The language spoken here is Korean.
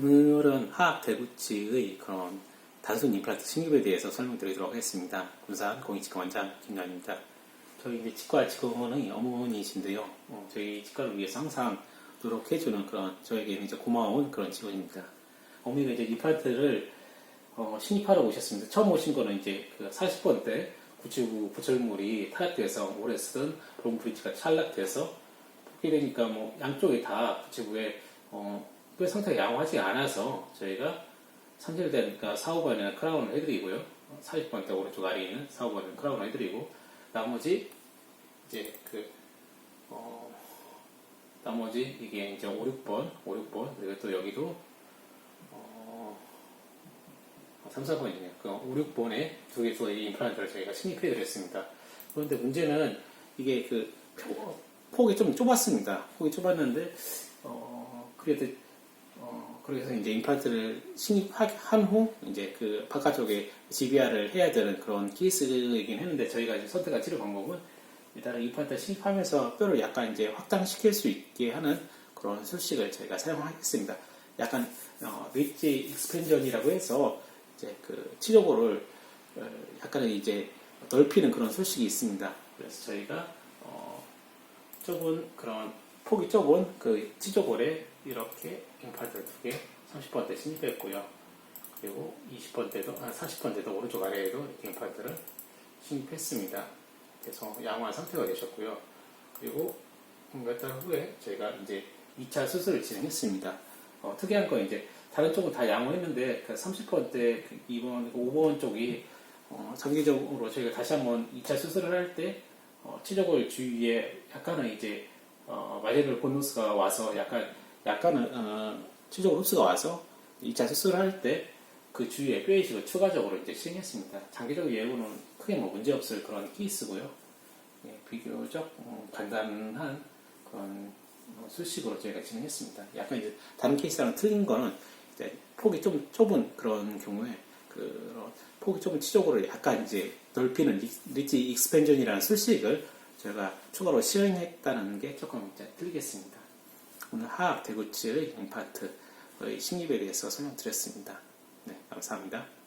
오늘은 화학 대구치의 그런 단순 임플란트 신입에 대해서 설명드리도록 하겠습니다. 군산 공익치과 원장 김연입니다. 저희 이제 치과 직원의 어머니이신데요. 어, 저희 치과를 위해서 항상 노력해주는 그런 저에게는 이제 고마운 그런 직원입니다. 어머니가 이제 임플란트를 어, 신입하러 오셨습니다. 처음 오신 거는 이제 그 40번 때 구치구 부철물이 타락돼서 오래 쓰던 롬브리지가 탈락돼서 그렇게 되니까 뭐 양쪽에 다 부치부에 어, 뼈 상태가 양호하지 않아서 저희가 3절 되니까 4, 5번에는 크라운을 해드리고요. 40번 때 오른쪽 아래에 있는 4, 5번에는 크라운을 해드리고 나머지 이제 그 어, 나머지 이게 이제 5, 6번, 5, 6번 그리고 또 여기도 어, 3, 4번이네요. 그 5, 6번에 두 개또이 임플란트를 저희가 신입해 드렸습니다. 그런데 문제는 이게 그 표- 폭이 좀 좁았습니다. 폭이 좁았는데 어, 그래도 어, 그래서 이제 임플란트를 신입한 후 이제 그 바깥쪽에 GBR을 해야 되는 그런 케이스이긴 했는데 저희가 이제 선택한 치료 방법은 일단은 임플란트 신입하면서 뼈를 약간 이제 확장시킬 수 있게 하는 그런 술식을 저희가 사용하겠습니다. 약간 어, 릿지 익스펜전이라고 해서 이제 그 치료고를 어, 약간은 이제 넓히는 그런 술식이 있습니다. 그래서 저희가 어, 좁은 그런 폭이 좁은 그 치조골에 이렇게 임플란트를 두개 30번 때 신입했고요. 그리고 20번 때도, 아, 40번 때도 오른쪽 아래에도 임플란트를 신입했습니다. 그래서 양호한 상태가 되셨고요. 그리고 몇 달 후에 저희가 이제 2차 수술을 진행했습니다. 어, 특이한 건 이제 다른 쪽은 다 양호했는데 그 30번 때그 2번, 5번 쪽이 어, 장기적으로 저희가 다시 한번 2차 수술을 할때 어, 치조골 주위에 약간은 이제 어, 마이를 보너스가 와서 약간 약간은 어, 치조골 흡수가 와서 2차 수술을 할 때 그 주위에 뼈 이식을 추가적으로 이제 시행했습니다. 장기적 예후는 크게 뭐 문제 없을 그런 케이스고요. 예, 비교적 음, 간단한 그런 어, 수식으로 저희가 진행했습니다. 약간 이제 다른 케이스랑 틀린 거는 이제 폭이 좀 좁은 그런 경우에 그런 폭이 좁은 치적으로 약간 이제 넓히는 리- 리치 익스펜전이라는 술식을 저희가 추가로 시행했다는 게 조금 이제 틀리겠습니다. 오늘 화학 대구치의 임파트의 신입에 대해서 설명드렸습니다. 네, 감사합니다.